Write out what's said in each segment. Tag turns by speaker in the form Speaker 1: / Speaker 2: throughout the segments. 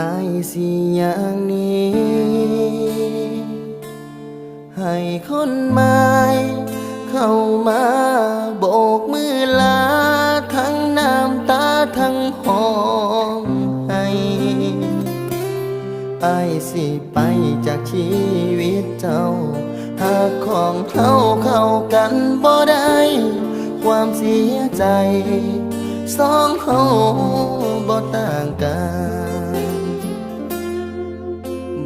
Speaker 1: อายสิอย่างนี้ ให้คนใหม่เข้ามาโบกมือลา ทั้งน้ำตาทั้งห้องให้ไอายสิไปจากชีวิตเจ้า หากของเฮาเข้ากันบ่ได้ ความเสียใจ สองเฮาบ่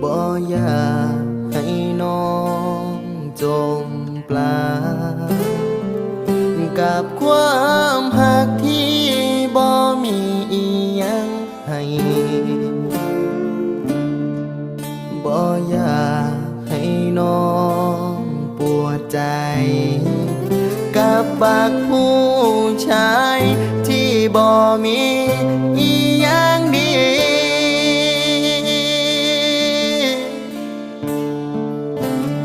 Speaker 1: บ่อยากให้น้องจมปลา กับความหักที่บ่มีอีหยังให้บ่อยากให้น้องปวดใจ กับบักผู้ชายที่บ่มี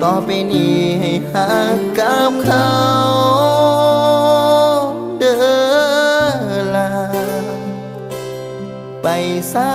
Speaker 1: ต่อไปนี้ให้หากกับเขาเด้อลาไปสา